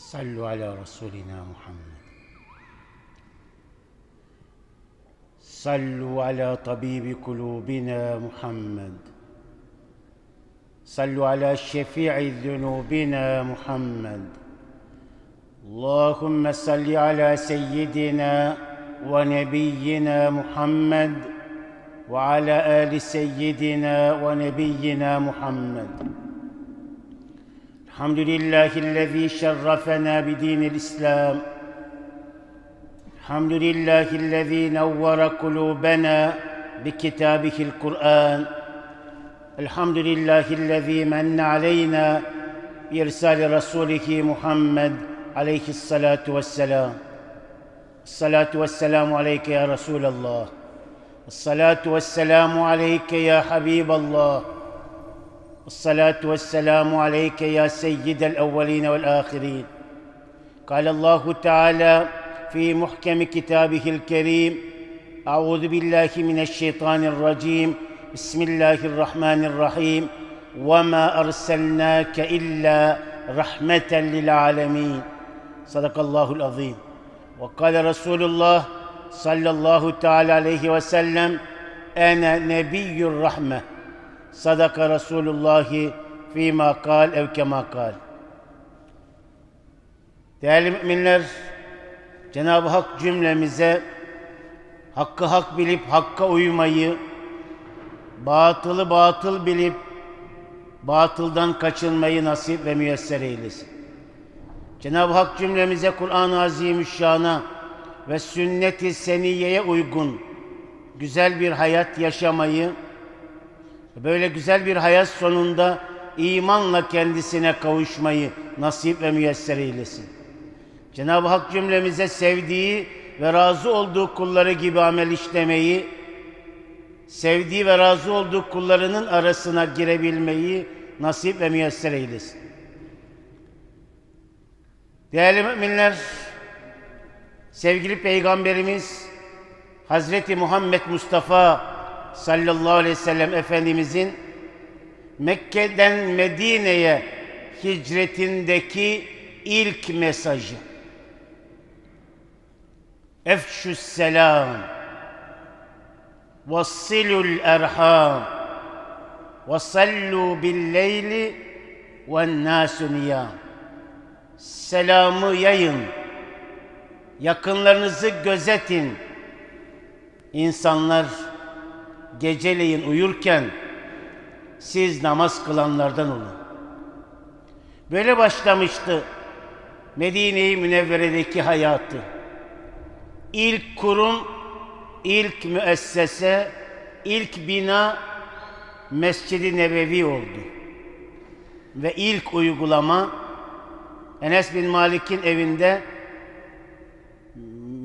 صلوا على رسولنا محمد. صلوا على طبيب قلوبنا محمد. صلوا على شفيع ذنوبنا محمد. اللهم صل على سيدنا ونبينا محمد وعلى آل سيدنا ونبينا محمد. الحمد لله الذي شرفنا بدين الإسلام. الحمد لله الذي نور قلوبنا بكتابه القرآن. الحمد لله الذي من علينا بإرسال رسوله محمد عليه الصلاة والسلام. الصلاة والسلام عليك يا رسول الله. الصلاة والسلام عليك يا حبيب الله. الصلاه والسلام عليك يا سيد الأولين والآخرين. قال الله تعالى في محكم كتابه الكريم أعوذ بالله من الشيطان الرجيم بسم الله الرحمن الرحيم وما أرسلناك إلا رحمة للعالمين. صدق الله العظيم. وقال رسول الله صلى الله تعالى عليه وسلم أنا نبي الرحمة. sadaka Resulullahi fîmâ kal ev kemâ kal. Değerli müminler, Cenab-ı Hak cümlemize hakkı hak bilip hakka uymayı, batılı batıl bilip batıldan kaçınmayı nasip ve müyesser eylesin. Cenab-ı Hak cümlemize Kur'an-ı Azimüşşan'a ve sünnet-i seniyeye uygun güzel bir hayat yaşamayı, böyle güzel bir hayat sonunda imanla kendisine kavuşmayı nasip ve müyesser eylesin. Cenab-ı Hak cümlemize sevdiği ve razı olduğu kulları gibi amel işlemeyi, sevdiği ve razı olduğu kullarının arasına girebilmeyi nasip ve müyesser eylesin. Değerli müminler, sevgili Peygamberimiz Hazreti Muhammed Mustafa sallallahu aleyhi ve sellem Efendimizin Mekke'den Medine'ye hicretindeki ilk mesajı. Efşü's selam Vassilul erham ve sallu bil leyli ve nasu niyam. Selamı yayın. Yakınlarınızı gözetin. İnsanlar geceleyin uyurken siz namaz kılanlardan olun. Böyle başlamıştı Medine-i Münevvere'deki hayatı. İlk kurum, ilk müessese, ilk bina Mescid-i Nebevi oldu. Ve ilk uygulama Enes bin Malik'in evinde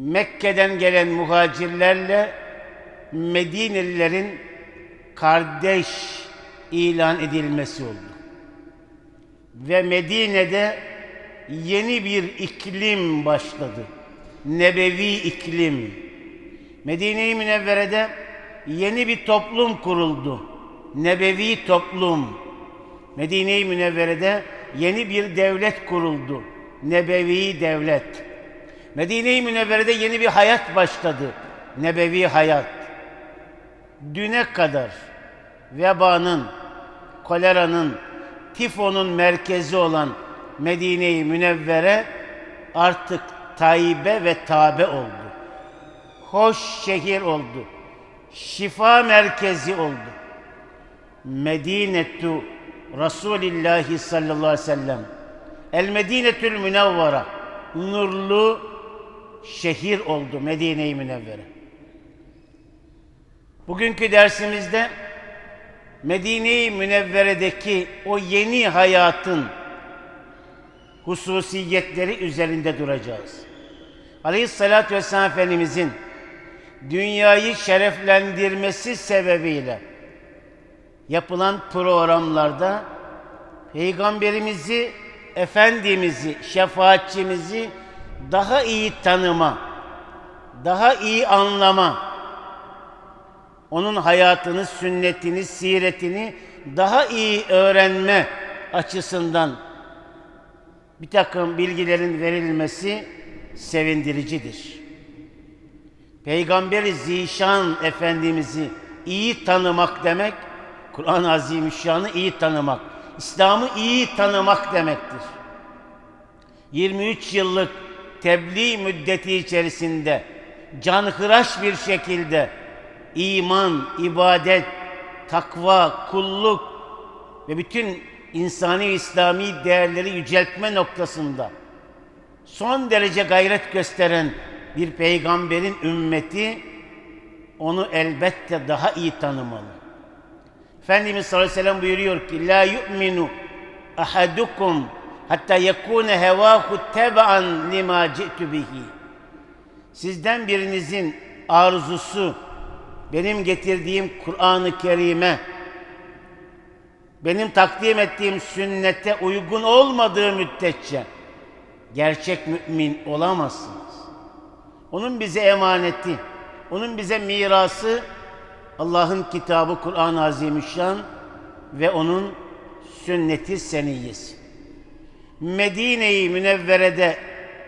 Mekke'den gelen muhacirlerle Medinelilerin kardeş ilan edilmesi oldu. Ve Medine'de yeni bir iklim başladı. Nebevi iklim. Medine-i Münevvere'de yeni bir toplum kuruldu. Nebevi toplum. Medine-i Münevvere'de yeni bir devlet kuruldu. Nebevi devlet. Medine-i Münevvere'de yeni bir hayat başladı. Nebevi hayat. Düne kadar vebanın, koleranın, tifonun merkezi olan Medine-i Münevvere artık tayyibe ve tabe oldu. Hoş şehir oldu. Şifa merkezi oldu. Medinetu Resulillahi sallallahu aleyhi ve sellem. El Medinetül Münevvara. Nurlu şehir oldu Medine-i Münevvere. Bugünkü dersimizde Medine-i Münevvere'deki o yeni hayatın hususiyetleri üzerinde duracağız. Aleyhissalatü vesselam Efendimizin dünyayı şereflendirmesi sebebiyle yapılan programlarda Peygamberimizi, Efendimiz'i, şefaatçimizi daha iyi tanıma, daha iyi anlama, onun hayatını, sünnetini, siretini daha iyi öğrenme açısından bir takım bilgilerin verilmesi sevindiricidir. Peygamberi Zişan Efendimiz'i iyi tanımak demek, Kur'an-ı Azimüşşan'ı iyi tanımak, İslam'ı iyi tanımak demektir. 23 yıllık tebliğ müddeti içerisinde canhıraş bir şekilde iman, ibadet, takva, kulluk ve bütün insani İslami değerleri yüceltme noktasında son derece gayret gösteren bir peygamberin ümmeti onu elbette daha iyi tanımalı. Efendimiz sallallahu aleyhi ve sellem buyuruyor ki La yu'minu ahadukum hatta yekune hevahu teba'an lima ci'tu bihi. Sizden birinizin arzusu benim getirdiğim Kur'an-ı Kerim'e benim takdim ettiğim sünnete uygun olmadığı müddetçe gerçek mümin olamazsınız. Onun bize emaneti, onun bize mirası Allah'ın kitabı Kur'an-ı Azimüşşan ve onun sünneti seniyyesi. Medine-i Münevvere'de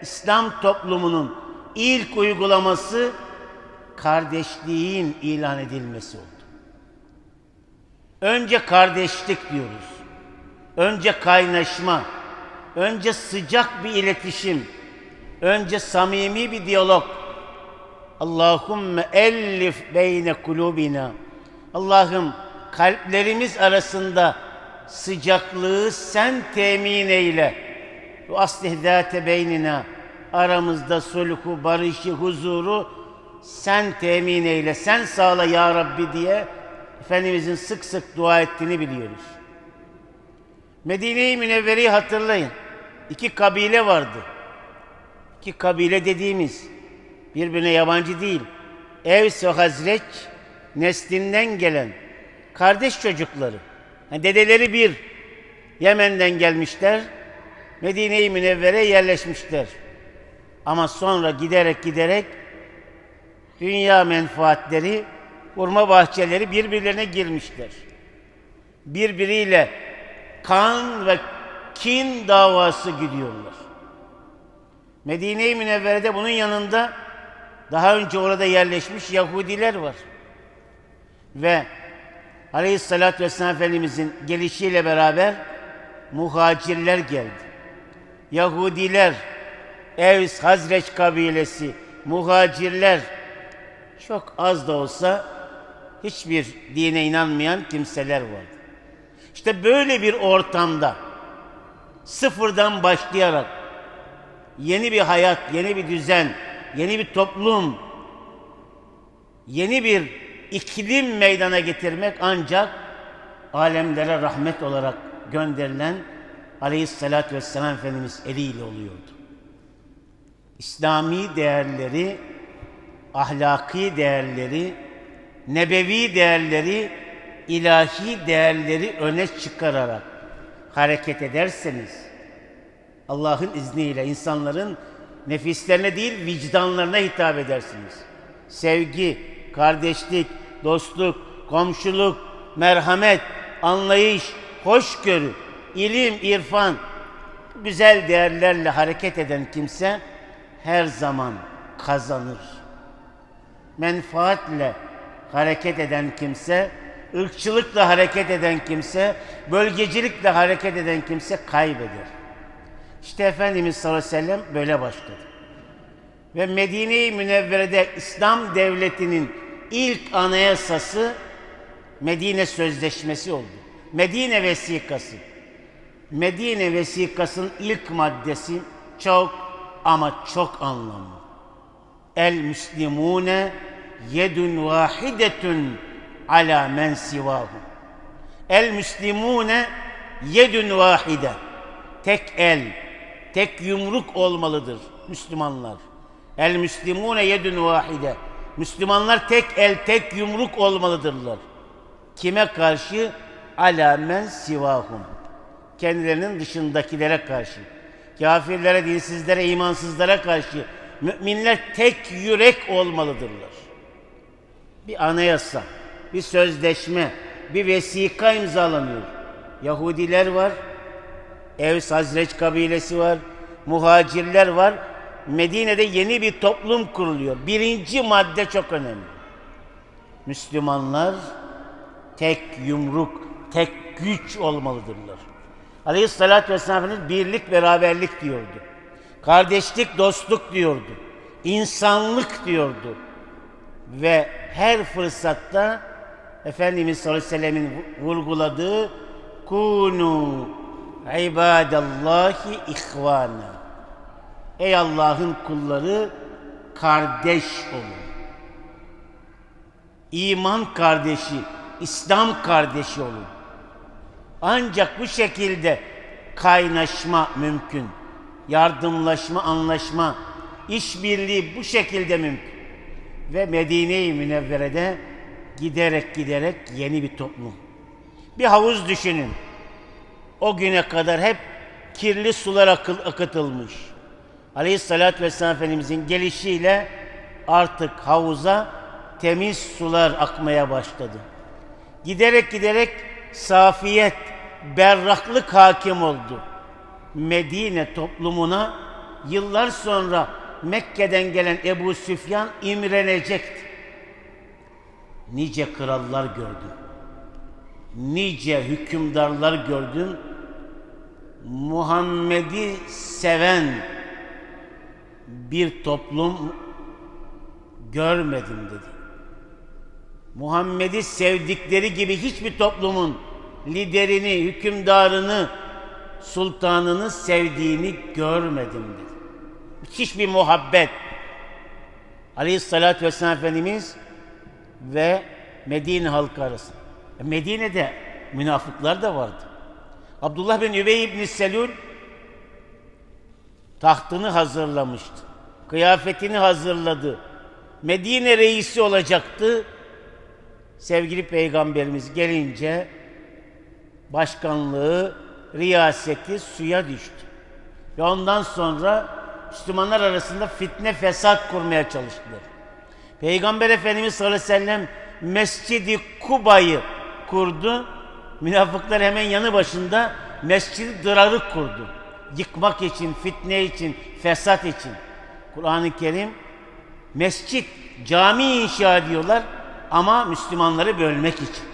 İslam toplumunun ilk uygulaması kardeşliğin ilan edilmesi oldu. Önce kardeşlik diyoruz. Önce kaynaşma, önce sıcak bir iletişim, önce samimi bir diyalog. Allahümme ellif beyne kulubina. Allah'ım kalplerimiz arasında sıcaklığı sen temin eyle. Ve aslih zâte. Aramızda sulhu, barışı, huzuru sen temin eyle, sen sağla ya Rabbi diye Efendimizin sık sık dua ettiğini biliyoruz. Medine-i Münevvere'yi hatırlayın. İki kabile vardı. İki kabile dediğimiz birbirine yabancı değil. Evs ve Hazreç neslinden gelen kardeş çocukları. Yani dedeleri bir Yemen'den gelmişler. Medine-i Münevvere'ye yerleşmişler. Ama sonra giderek giderek dünya menfaatleri, hurma bahçeleri birbirlerine girmişler. Birbiriyle kan ve kin davası gidiyorlar. Medine-i Münevvere'de bunun yanında daha önce orada yerleşmiş Yahudiler var. Ve Aleyhisselatü Vesselam Efendimizin gelişiyle beraber muhacirler geldi. Yahudiler, Evs, Hazreç kabilesi, muhacirler çok az da olsa hiçbir dine inanmayan kimseler vardı. İşte böyle bir ortamda sıfırdan başlayarak yeni bir hayat, yeni bir düzen, yeni bir toplum, yeni bir iklim meydana getirmek ancak alemlere rahmet olarak gönderilen Aleyhisselatü Vesselam Efendimiz eliyle oluyordu. İslami değerleri, ahlaki değerleri, nebevi değerleri, ilahi değerleri öne çıkararak hareket ederseniz Allah'ın izniyle insanların nefislerine değil vicdanlarına hitap edersiniz. Sevgi, kardeşlik, dostluk, komşuluk, merhamet, anlayış, hoşgörü, ilim, irfan, güzel değerlerle hareket eden kimse her zaman kazanır. Menfaatle hareket eden kimse, ırkçılıkla hareket eden kimse, bölgecilikle hareket eden kimse kaybeder. İşte Efendimiz sallallahu aleyhi ve sellem böyle başladı. Ve Medine-i Münevvere'de İslam devletinin ilk anayasası Medine Sözleşmesi oldu. Medine Vesikası. Medine Vesikası'nın ilk maddesi çok ama çok anlamlı. El Müslimune yedun vahidetun ala men sivahu. El Müslimune yedun vahide. Tek el, tek yumruk olmalıdır Müslümanlar. El Müslimune yedun vahide. Müslümanlar tek el, tek yumruk olmalıdırlar. Kime karşı? Ala men sivahum. Kendilerinin dışındakilere karşı. Kafirlere, dinsizlere, imansızlara karşı müminler tek yürek olmalıdırlar. Bir anayasa, bir sözleşme, bir vesika imzalanıyor. Yahudiler var, Evs Hazreç kabilesi var, muhacirler var. Medine'de yeni bir toplum kuruluyor. Birinci madde çok önemli. Müslümanlar tek yumruk, tek güç olmalıdırlar. Aleyhissalatü vesselam Efendimiz birlik, beraberlik diyordu. Kardeşlik, dostluk diyordu. İnsanlık diyordu. Ve her fırsatta Efendimiz sallallahu aleyhi ve sellemin vurguladığı kunu ibadallahi ihvana. Ey Allah'ın kulları kardeş olun. İman kardeşi, İslam kardeşi olun. Ancak bu şekilde kaynaşma mümkün. Yardımlaşma, anlaşma, işbirliği bu şekilde mümkün. Ve Medine-i Münevvere'de giderek giderek yeni bir toplum. Bir havuz düşünün. O güne kadar hep kirli sular akıl, akıtılmış. Aleyhissalatü Vesselam Efendimizin gelişiyle artık havuza temiz sular akmaya başladı. Giderek giderek safiyet, berraklık hakim oldu. Medine toplumuna yıllar sonra Mekke'den gelen Ebu Süfyan imrenecekti. Nice krallar gördüm. Nice hükümdarlar gördüm. Muhammed'i seven bir toplum görmedim dedi. Muhammed'i sevdikleri gibi hiçbir toplumun liderini, hükümdarını, sultanını sevdiğini görmedim dedi. Müthiş bir muhabbet. Aleyhissalatü vesselam Efendimiz ve Medine halkı arasında. E, Medine'de münafıklar da vardı. Abdullah bin Übey ibn Selül tahtını hazırlamıştı. Kıyafetini hazırladı. Medine reisi olacaktı. Sevgili peygamberimiz gelince başkanlığı, riyaseti suya düştü. Ve ondan sonra Müslümanlar arasında fitne fesat kurmaya çalıştılar. Peygamber Efendimiz sallallahu aleyhi ve sellem Mescidi Kuba'yı kurdu. Münafıklar hemen yanı başında Mescidi Dırar'ı kurdu. Yıkmak için, fitne için, fesat için. Kur'an-ı Kerim mescit, cami inşa ediyorlar ama Müslümanları bölmek için.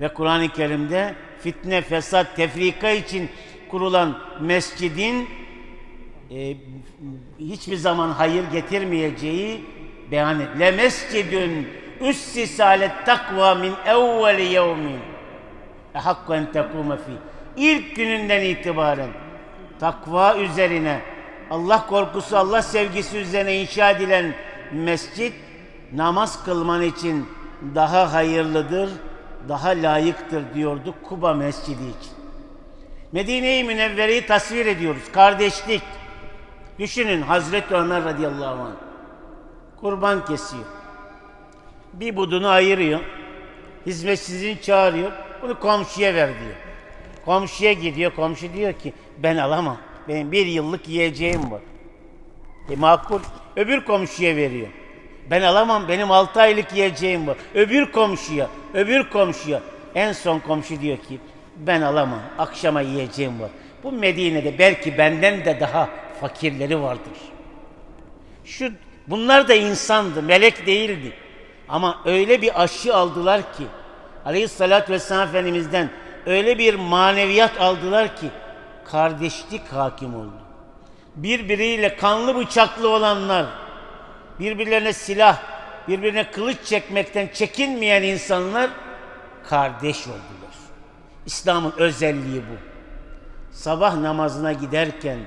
Ve Kur'an-ı Kerim'de fitne, fesat, tefrika için kurulan mescidin e, hiçbir zaman hayır getirmeyeceği beyan et. Le mescidün üssise alet takva min evveli yevmin hakku en tekume fi. İlk gününden itibaren takva üzerine Allah korkusu, Allah sevgisi üzerine inşa edilen mescit namaz kılman için daha hayırlıdır, daha layıktır diyordu Kuba Mescidi için. Medine-i Münevvere'yi tasvir ediyoruz. Kardeşlik. Düşünün Hazreti Ömer radıyallahu anh. Kurban kesiyor. Bir budunu ayırıyor. Hizmetsizini çağırıyor. Bunu komşuya ver diyor. Komşuya gidiyor. Komşu diyor ki ben alamam. Benim bir yıllık yiyeceğim var. E makul. Öbür komşuya veriyor. Ben alamam. Benim altı aylık yiyeceğim var. Öbür komşuya. Öbür komşuya. En son komşu diyor ki ben alamam. Akşama yiyeceğim var. Bu Medine'de belki benden de daha fakirleri vardır. Şu bunlar da insandı, melek değildi. Ama öyle bir aşı aldılar ki Aleyhissalatü vesselam Efendimiz'den öyle bir maneviyat aldılar ki kardeşlik hakim oldu. Birbiriyle kanlı bıçaklı olanlar, birbirlerine silah, birbirine kılıç çekmekten çekinmeyen insanlar kardeş oldular. İslam'ın özelliği bu. Sabah namazına giderken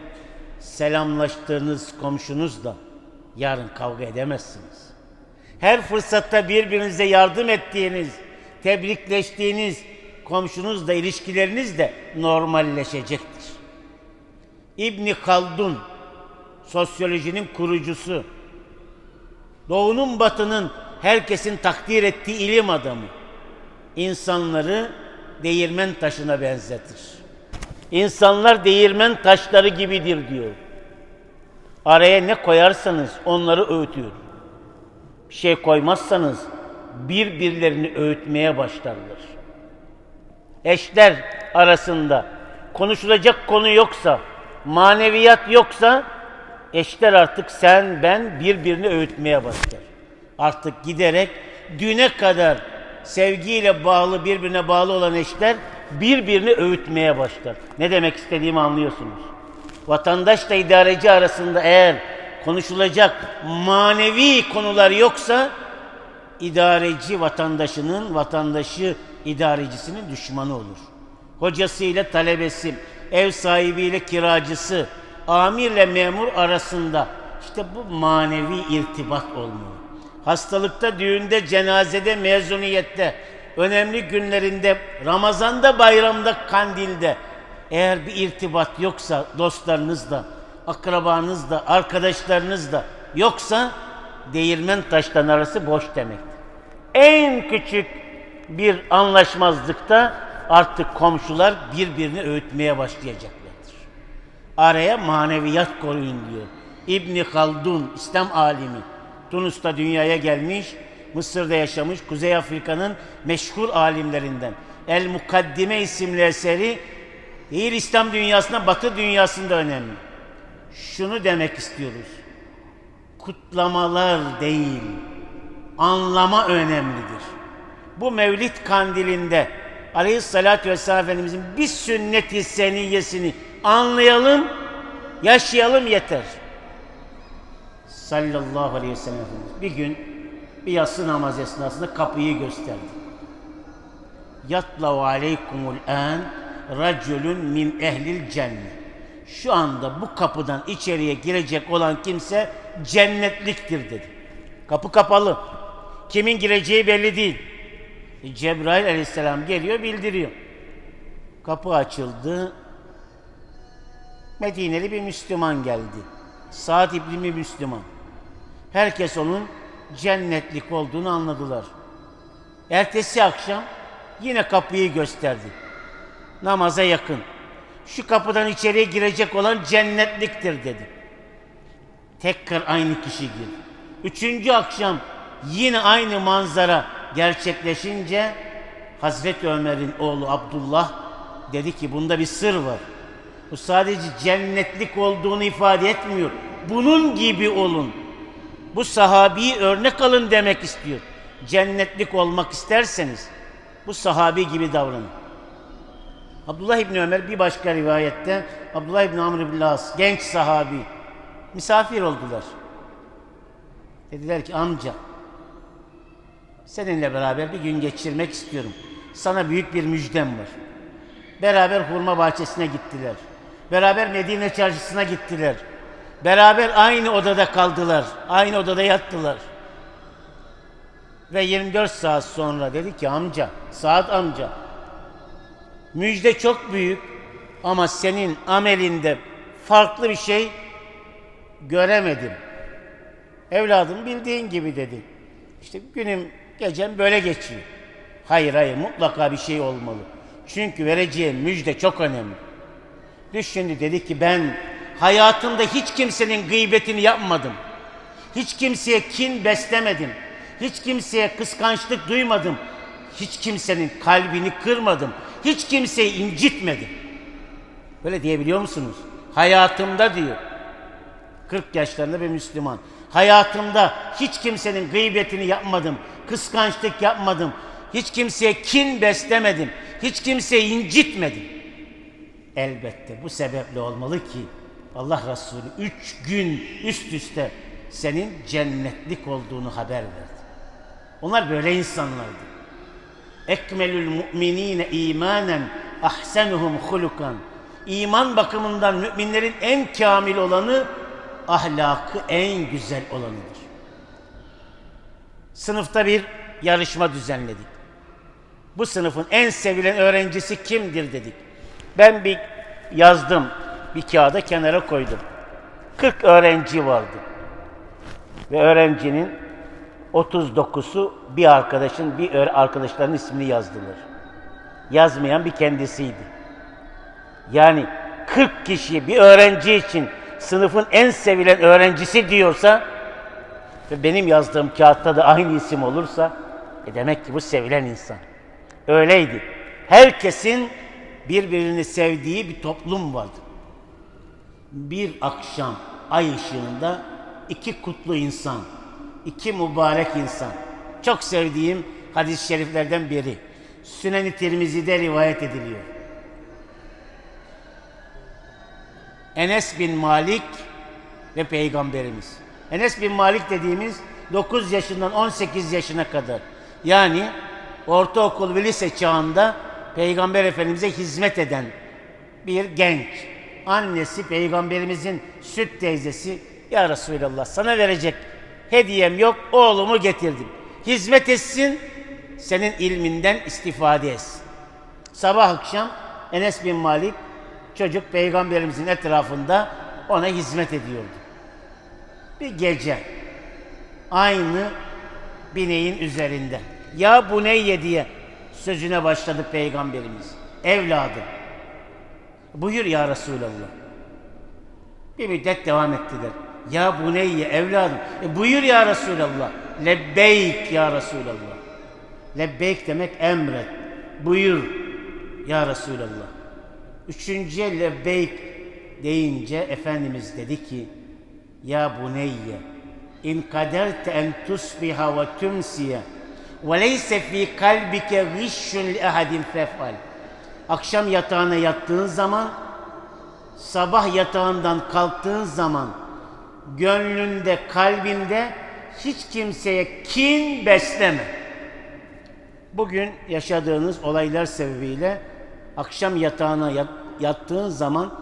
selamlaştığınız komşunuzla yarın kavga edemezsiniz. Her fırsatta birbirinize yardım ettiğiniz, tebrikleştiğiniz komşunuzla ilişkileriniz de normalleşecektir. İbni Haldun, sosyolojinin kurucusu, doğunun batının herkesin takdir ettiği ilim adamı, insanları değirmen taşına benzetir. İnsanlar değirmen taşları gibidir diyor. Araya ne koyarsanız onları öğütüyor. Bir şey koymazsanız birbirlerini öğütmeye başlarlar. Eşler arasında konuşulacak konu yoksa, maneviyat yoksa eşler artık sen ben birbirini öğütmeye başlar. Artık giderek düne kadar sevgiyle bağlı birbirine bağlı olan eşler birbirini öğütmeye başlar. Ne demek istediğimi anlıyorsunuz. Vatandaşla idareci arasında eğer konuşulacak manevi konular yoksa idareci vatandaşının, vatandaşı idarecisinin düşmanı olur. Hocasıyla talebesi, ev sahibiyle kiracısı, amirle memur arasında işte bu manevi irtibat olmalı. Hastalıkta, düğünde, cenazede, mezuniyette, önemli günlerinde, Ramazan'da, bayramda, kandilde eğer bir irtibat yoksa dostlarınızla, akrabanızla, arkadaşlarınızla yoksa değirmen taştan arası boş demektir. En küçük bir anlaşmazlıkta artık komşular birbirini öğütmeye başlayacaklardır. Araya maneviyat koyun diyor. İbni Haldun, İslam alimi. Tunus'ta dünyaya gelmiş, Mısır'da yaşamış, Kuzey Afrika'nın meşhur alimlerinden. El Mukaddime isimli eseri değil İslam dünyasında, Batı dünyasında önemli. Şunu demek istiyoruz. Kutlamalar değil, anlama önemlidir. Bu Mevlid kandilinde Aleyhisselatü Vesselam Efendimizin bir sünnet-i seniyyesini anlayalım, yaşayalım yeter. Sallallahu aleyhi ve sellem bir gün bir yatsı namaz esnasında kapıyı gösterdi. Yatlav aleykumul an raculun min ehlil cennet. Şu anda bu kapıdan içeriye girecek olan kimse cennetliktir dedi. Kapı kapalı. Kimin gireceği belli değil. E, Cebrail aleyhisselam geliyor bildiriyor. Kapı açıldı. Medineli bir Müslüman geldi. Saad İbni Müslüman. Herkes onun cennetlik olduğunu anladılar. Ertesi akşam yine kapıyı gösterdi. Namaza yakın. Şu kapıdan içeriye girecek olan cennetliktir dedi. Tekrar aynı kişi girdi. Üçüncü akşam yine aynı manzara gerçekleşince Hazreti Ömer'in oğlu Abdullah dedi ki bunda bir sır var. Bu sadece cennetlik olduğunu ifade etmiyor. Bunun gibi olun. Bu sahabiyi örnek alın demek istiyor. Cennetlik olmak isterseniz bu sahabi gibi davranın. Abdullah İbni Ömer bir başka rivayette Abdullah İbni Amr İbni As genç sahabi misafir oldular. Dediler ki amca seninle beraber bir gün geçirmek istiyorum. Sana büyük bir müjdem var. Beraber hurma bahçesine gittiler. Beraber Medine çarşısına gittiler. Beraber aynı odada kaldılar. Aynı odada yattılar. Ve 24 saat sonra dedi ki amca, saat amca, müjde çok büyük ama senin amelinde farklı bir şey göremedim. Evladım bildiğin gibi dedi. İşte günüm, gecem böyle geçiyor. Hayır hayır mutlaka bir şey olmalı. Çünkü vereceğim müjde çok önemli. Düşündü dedi ki ben hayatımda hiç kimsenin gıybetini yapmadım. Hiç kimseye kin beslemedim. Hiç kimseye kıskançlık duymadım. Hiç kimsenin kalbini kırmadım. Hiç kimseyi incitmedim. Böyle diyebiliyor musunuz? Hayatımda diyor. 40 yaşlarında bir Müslüman. Hayatımda hiç kimsenin gıybetini yapmadım. Kıskançlık yapmadım. Hiç kimseye kin beslemedim. Hiç kimseyi incitmedim. Elbette bu sebeple olmalı ki Allah Resulü üç gün üst üste senin cennetlik olduğunu haber verdi. Onlar böyle insanlardı. Ekmelül mu'minine imanen ahsenuhum hulukan. İman bakımından müminlerin en kamil olanı ahlakı en güzel olanıdır. Sınıfta bir yarışma düzenledik. Bu sınıfın en sevilen öğrencisi kimdir dedik. Ben bir yazdım, bir kağıda kenara koydum. 40 öğrenci vardı. Ve öğrencinin 39'u bir arkadaşın, bir arkadaşlarının ismini yazdılar. Yazmayan bir kendisiydi. Yani 40 kişi bir öğrenci için sınıfın en sevilen öğrencisi diyorsa ve benim yazdığım kağıtta da aynı isim olursa e demek ki bu sevilen insan. Öyleydi. Herkesin birbirini sevdiği bir toplum vardı. Bir akşam ay ışığında iki kutlu insan, iki mübarek insan. Çok sevdiğim hadis-i şeriflerden biri. Sünen-i Tirmizi'de rivayet ediliyor. Enes bin Malik ve Peygamberimiz. Enes bin Malik dediğimiz 9 yaşından 18 yaşına kadar. Yani ortaokul ve lise çağında Peygamber Efendimiz'e hizmet eden bir genç. Annesi Peygamberimizin süt teyzesi Ya Resulallah sana verecek hediyem yok oğlumu getirdim. Hizmet etsin senin ilminden istifade etsin. Sabah akşam Enes bin Malik çocuk peygamberimizin etrafında ona hizmet ediyordu. Bir gece aynı bineğin üzerinde. Ya buneyye diye sözüne başladı peygamberimiz. Evladım. Buyur ya Resulallah. Bir müddet devam ettiler. Ya buneyye evladım. E buyur ya Resulallah. Lebbeyk ya Resulallah. Lebbeyk demek emret. Buyur ya Resulallah. Üçüncüye lebbeyk deyince Efendimiz dedi ki Ya buneyye in kaderte en tusbiha ve tumsiye ve leyse fi kalbike gişşun li ahadin fefal Akşam yatağına yattığın zaman sabah yatağından kalktığın zaman gönlünde, kalbinde hiç kimseye kin besleme. Bugün yaşadığınız olaylar sebebiyle akşam yatağına yat- yattığın zaman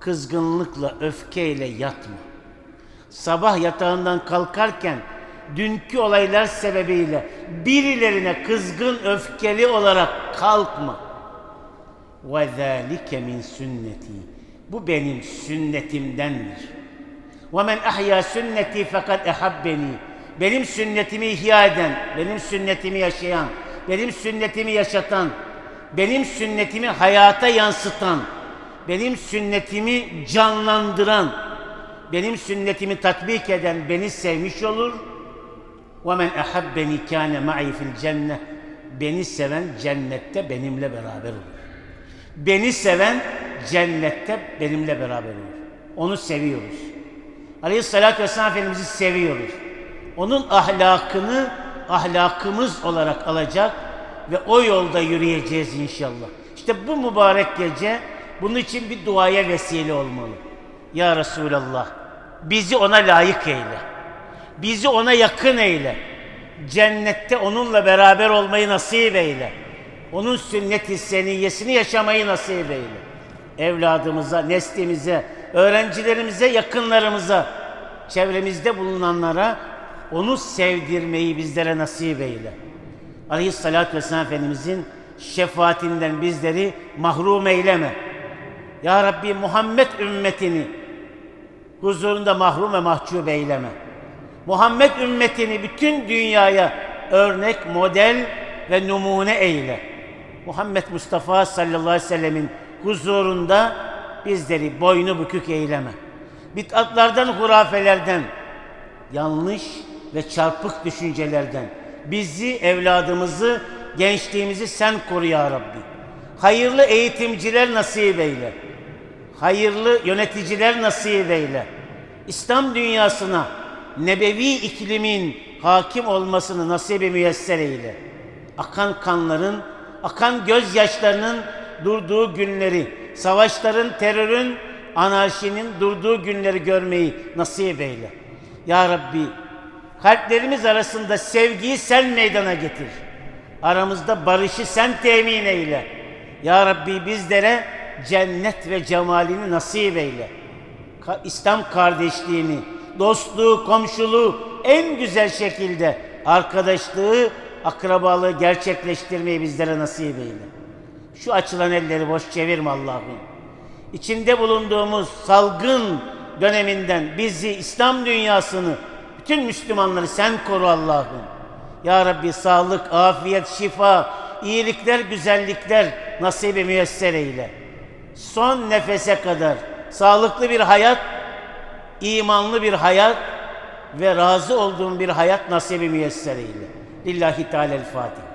kızgınlıkla, öfkeyle yatma. Sabah yatağından kalkarken dünkü olaylar sebebiyle birilerine kızgın, öfkeli olarak kalkma. Ve zâlike min sünneti. Bu benim sünnetimdendir. Ve men ahya sünneti fakat ehabbeni. Benim sünnetimi ihya eden, benim sünnetimi yaşayan, benim sünnetimi yaşatan, benim sünnetimi hayata yansıtan, benim sünnetimi canlandıran, benim sünnetimi tatbik eden beni sevmiş olur. Men ehabbeni kâne ma'i fil cennet. Beni seven cennette benimle beraber olur. Beni seven cennette benimle beraber olur. Onu seviyoruz. Aleyhissalatü vesselam Efendimiz'i seviyoruz. Onun ahlakını ahlakımız olarak alacak ve o yolda yürüyeceğiz inşallah. İşte bu mübarek gece bunun için bir duaya vesile olmalı. Ya Resulallah bizi ona layık eyle. Bizi ona yakın eyle. Cennette onunla beraber olmayı nasip eyle. Onun sünnet-i seniyyesini yaşamayı nasip eyle. Evladımıza, neslimize, öğrencilerimize, yakınlarımıza, çevremizde bulunanlara onu sevdirmeyi bizlere nasip eyle. Aleyhissalatü vesselam Efendimizin şefaatinden bizleri mahrum eyleme. Ya Rabbi Muhammed ümmetini huzurunda mahrum ve mahcup eyleme. Muhammed ümmetini bütün dünyaya örnek, model ve numune eyle. Muhammed Mustafa sallallahu aleyhi ve sellemin huzurunda bizleri boynu bükük eyleme. Bid'atlardan, hurafelerden, yanlış ve çarpık düşüncelerden bizi, evladımızı, gençliğimizi sen koru ya Rabbi. Hayırlı eğitimciler nasip eyle. Hayırlı yöneticiler nasip eyle. İslam dünyasına nebevi iklimin hakim olmasını nasibi müyesser eyle. Akan kanların, akan gözyaşlarının durduğu günleri, savaşların, terörün, anarşinin durduğu günleri görmeyi nasip eyle. Ya Rabbi, kalplerimiz arasında sevgiyi sen meydana getir. Aramızda barışı sen temin eyle. Ya Rabbi bizlere cennet ve cemalini nasip eyle. İslam kardeşliğini, dostluğu, komşuluğu en güzel şekilde arkadaşlığı, akrabalığı gerçekleştirmeyi bizlere nasip eyle. Şu açılan elleri boş çevirme Allah'ım. İçinde bulunduğumuz salgın döneminden bizi, İslam dünyasını, bütün Müslümanları sen koru Allah'ım. Ya Rabbi sağlık, afiyet, şifa, iyilikler, güzellikler nasibi müyesser eyle. Son nefese kadar sağlıklı bir hayat, imanlı bir hayat ve razı olduğum bir hayat nasibi müyesser eyle. لله تعالى الفاتح.